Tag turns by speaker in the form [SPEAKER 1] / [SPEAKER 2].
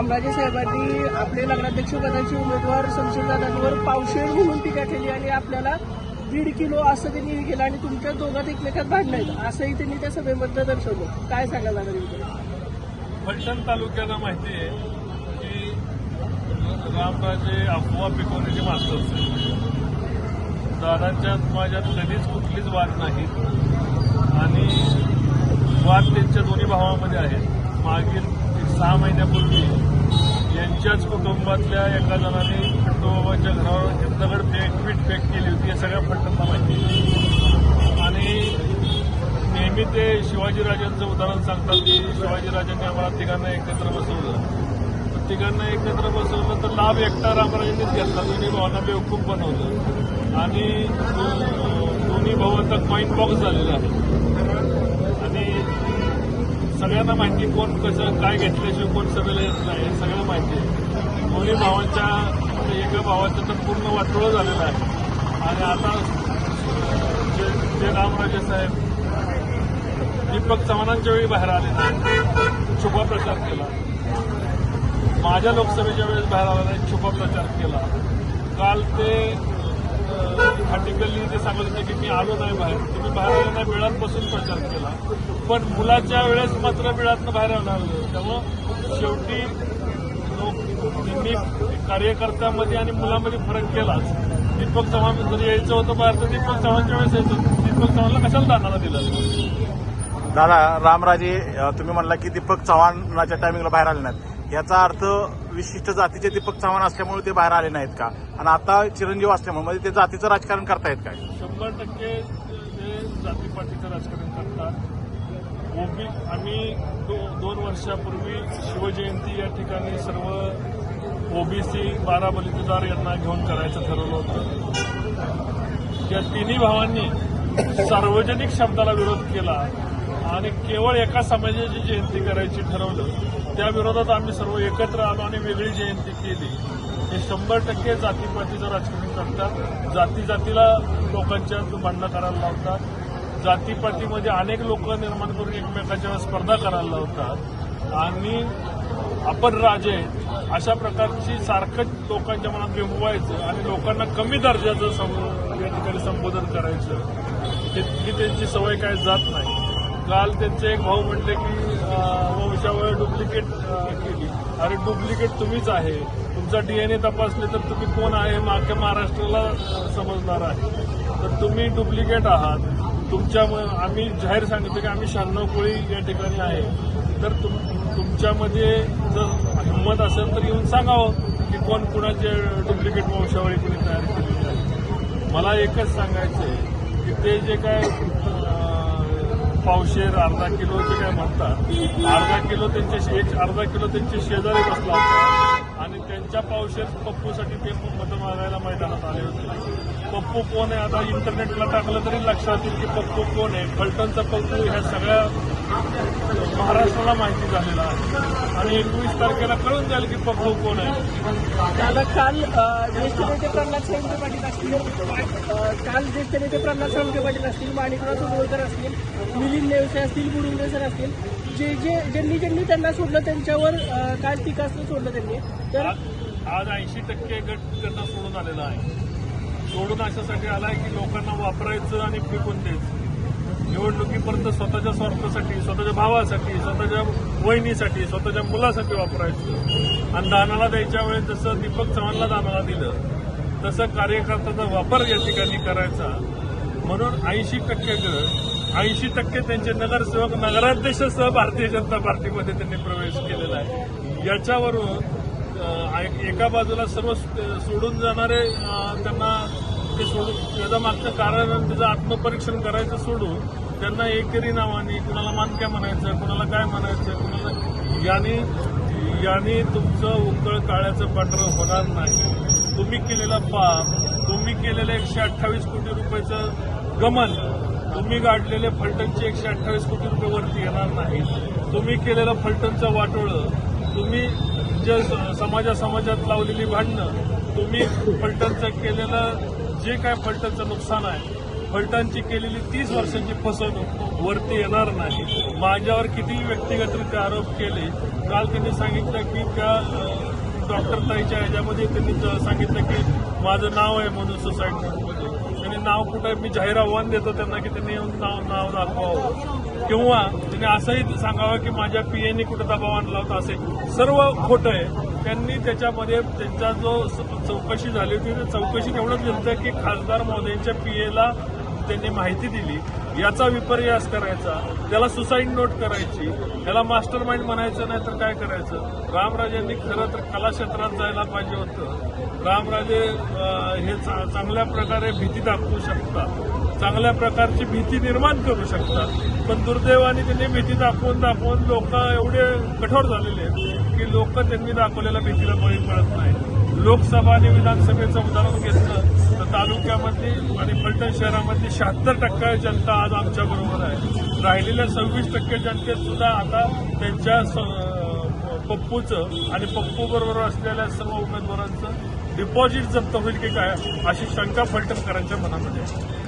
[SPEAKER 1] रामराजे साहेबांनी आपले नगराध्यक्षपदाचे उमेदवार शमशेरदादांवर पावशेर म्हणून टीका केली आणि आपल्याला दीड किलो असं त्यांनी हे केलं आणि तुमच्या दोघात एकमेकात भांडलं असंही त्यांनी त्या सभेमधलं दर्शवलं. काय सांगायला लागेल
[SPEAKER 2] फलटण तालुक्याला माहिती आहे की रामराजे अफवा पिकवण्याचे मास्टर्स दादांच्या माझ्यात कधीच कुठलीच वाद नाही. आणि वाद त्यांच्या दोन्ही भावामध्ये आहेत. मागील सहा महिन्यापूर्वी यांच्याच कुटुंबातल्या एका जणाने खंडोबाबाच्या घरावर एक दगड फेक पीठ फेक केली होती या सगळ्या फलटणला माहिती आणि नेहमी ते शिवाजीराजांचं उदाहरण सांगतात की शिवाजीराजांनी आम्हाला तिघांना एकत्र बसवलं. तिघांना एकत्र बसवलं तर लाभ एकटा रामराजांनीच घेतला. दोन्ही भावांना बेवकूफ बनवलं. आणि दो- दोन्ही भावांचा कॉईन बॉक्स झालेला आहे. सगळ्यांना माहिती कोण कसं काय घेतल्याशिवाय कोण सभेला येत नाही हे सगळं माहिती आहे. दोन्ही भावांच्या म्हणजे एका भावाचं तर पूर्ण वाटोळं झालेलं आहे. आणि आता जे जे रामराजे साहेब दीपक चव्हाणांच्या वेळी बाहेर आले नाही. छुपा प्रचार केला. माझ्या लोकसभेच्या वेळेस बाहेर आला नाही छुपा प्रचार केला. काल ते खटिकली ते सांगत होते की मी आलो नाही बाहेर. तुम्ही बाहेर आलो नाही बिळात बसून प्रचार केला. पण मुलाच्या वेळेस मात्र बिळातनं बाहेर येणार त्यामुळं शेवटी मी त्यांनी कार्यकर्त्यामध्ये आणि मुलामध्ये फरक केलाच. दीपक चव्हाण जर यायचं होतं बाहेर तर दीपक चव्हाणच्या वेळेस यायचं दीपक चव्हाणला कशाला दानाला दिलं?
[SPEAKER 3] दादा रामराजे तुम्ही म्हणला की दीपक चव्हाणाच्या टायमिंगला बाहेर आले नाहीत. याचा अर्थ विशिष्ट जातीचे दीपक चव्हाण असल्यामुळे ते बाहेर आले नाहीत का? आणि आता चिरंजीव असल्यामुळे म्हणजे ते जातीचं राजकारण करतायत काय?
[SPEAKER 2] शंभर टक्के ते जातीपातीचं राजकारण करतात. ओबी आम्ही दो- दोन वर्षापूर्वी शिवजयंती या ठिकाणी सर्व ओबीसी बारा बलितदार यांना घेऊन करायचं ठरवलं होतं. या तिन्ही भावांनी सार्वजनिक शब्दाला विरोध केला आणि केवळ एका समाजाची जयंती करायची ठरवलं. त्या विरोधात आम्ही सर्व एकत्र आलो आणि वेगळी जयंती केली. हे शंभर टक्के जातीपातीचं राजकारण करतात जाती जातीला लोकांच्या भांडणं करायला लावतात जातीपातीमध्ये अनेक लोक निर्माण करून एकमेकाच्या स्पर्धा करायला लावतात आणि आपण राजे अशा प्रकारची सारखंच लोकांच्या मनात बिंबवायचं आणि लोकांना कमी दर्जाचं या ठिकाणी संबोधन करायचं इतकी ही त्यांची सवय काय जात नाही. काल त्यांचे एक भाऊ म्हटले की अं, वंशावळ डुप्लिकेट केली. अरे डुप्लिकेट तुम्हीच आहे. तुमचा डीएनए तपासले तर तुम्ही कोण आहे? मागच्या महाराष्ट्राला समजणार आहे. तर तुम्ही डुप्लिकेट आहात. तुमच्या आम्ही जाहीर सांगितलं की आम्ही शहाण्णव कोळी या ठिकाणी आहे. तर तुम तुमच्यामध्ये जर हिंमत असेल तर येऊन सांगावं की कोण कुणाचे डुप्लिकेट वंशावळी कुणी तयार केलेली आहे. मला एकच सांगायचं आहे की ते जे काय पावशेर अर्धा किलो जे काय म्हणतात अर्धा किलो त्यांचे एक अर्धा किलो त्यांचे शेजारी बसला होता. आणि त्यांच्या पावशेर पप्पूसाठी ते मतं मागायला मैदानात आले होते. पप्पू कोण आहे? आता इंटरनेटला टाकलं तरी लक्षात येईल की पप्पू कोण आहे? फलटणचा पप्पू ह्या सगळ्या महाराष्ट्राला माहिती झालेला आहे. आणि एकवीस तारखेला कळून जाईल की पप्पू कोण आहे.
[SPEAKER 1] दादा काल ज्येष्ठ नेते प्रल्हाद साळुंके पाटील असतील काल ज्येष्ठ नेते प्रल्हाद साळुंके पाटील असतील माणिकराव तोडवळकर असतील मिलिंद नेवसे असतील बुरुंगे सर असतील जे जे ज्यांनी ज्यांनी त्यांना सोडलं त्यांच्यावर काल टीकास्त्र सोडलं त्यांनी. तर
[SPEAKER 2] आज ऐंशी टक्के गट त्यांना सोडून आलेला आहे. सोडून अशासाठी आलाय की लोकांना वापरायचं आणि फेकून द्यायचं. निवडणुकीपर्यंत स्वतःच्या स्वार्थासाठी स्वतःच्या भावासाठी स्वतःच्या वहिनीसाठी स्वतःच्या मुलासाठी वापरायचं. आणि दानाला द्यायच्या वेळेस जसं दीपक चव्हाणला दानाला दिलं तसं कार्यकर्त्याचा वापर या ठिकाणी करायचा. म्हणून ऐंशी टक्के गट ऐंशी टक्के त्यांचे नगरसेवक नगराध्यक्षसह भारतीय जनता पार्टीमध्ये त्यांनी प्रवेश केलेला आहे. याच्यावरून एका बाजूला सर्व सोडून जाणारे त्यांना ते सोडून त्याचं मागचं कारण आणि त्याचं आत्मपरीक्षण करायचं सोडून त्यांना एकेरी नावाने कुणाला मानक्या म्हणायचं कुणाला काय म्हणायचं कुणाला याने याने तुमचं उकळ काळ्याचं पात्र होणार नाही. तुम्ही केलेला पाप तुम्ही केलेलं एकशे अठ्ठावीस कोटी रुपयाचं गमन तुम्ही गाडलेले फलटणचे एकशे अठ्ठावीस कोटी रुपये वरती येणार नाही. तुम्ही केलेलं फलटणचं वाटोळं तुम्ही जे स- समाजा समाजात लावलेली भांडणं तुम्ही फलटणचं केलेलं जे काय फलटणचं नुकसान आहे फलटांची केलेली तीस वर्षांची फसवणूक वरती येणार नाही. माझ्यावर किती व्यक्तिगतरित्या आरोप केले काल त्यांनी सांगितलं की त्या डॉक्टर ताईच्या ह्याच्यामध्ये त्यांनी ज- सांगितलं की माझं नाव आहे म्हणून सुसाईड नोटमध्ये त्यांनी नाव कुठं मी जाहीर आव्हान देतो त्यांना की त्यांनी येऊन नाव नाव दाखवावं. किंवा त्यांनी असंही सांगावं की माझ्या पीएने कुठं दबाव आणला होता असे. सर्व खोटं आहे. त्यांनी त्याच्यामध्ये त्यांचा जो चौकशी झाली होती त्या चौकशी एवढंच दिलं की खासदार महोदयांच्या पीएला त्यांनी माहिती दिली. याचा विपर्यास करायचा त्याला सुसाईड नोट करायची त्याला मास्टर माइंड म्हणायचं नाही तर काय करायचं? रामराजेंनी खरं तर कला क्षेत्रात जायला पाहिजे होतं. रामराजे हे चा- चांगल्या प्रकारे भीती दाखवू शकतात. चांगल्या प्रकारची भीती निर्माण करू शकतात. पण दुर्दैवाने त्यांनी भीती दाखवून दाखवून लोक एवढे कठोर झालेले आहेत की लोक त्यांनी दाखवलेल्या भीतीला बळी पडत नाही लोकसभा आणि विधानसभेचं उदाहरण घेतलं तर तालुक्यामध्ये आणि फलटण शहरामध्ये शहात्तर टक्के जनता आज आमच्या बरोबर आहे. राहिलेल्या सव्वीस टक्के जनतेत सुद्धा आता त्यांच्या स- पप्पूचं आणि पप्पू बरोबर असलेल्या सर्व उमेदवारांचं डिपॉझिट जप्त होईल की काय अशी शंका फलटणकरांच्या मनामध्ये आहे.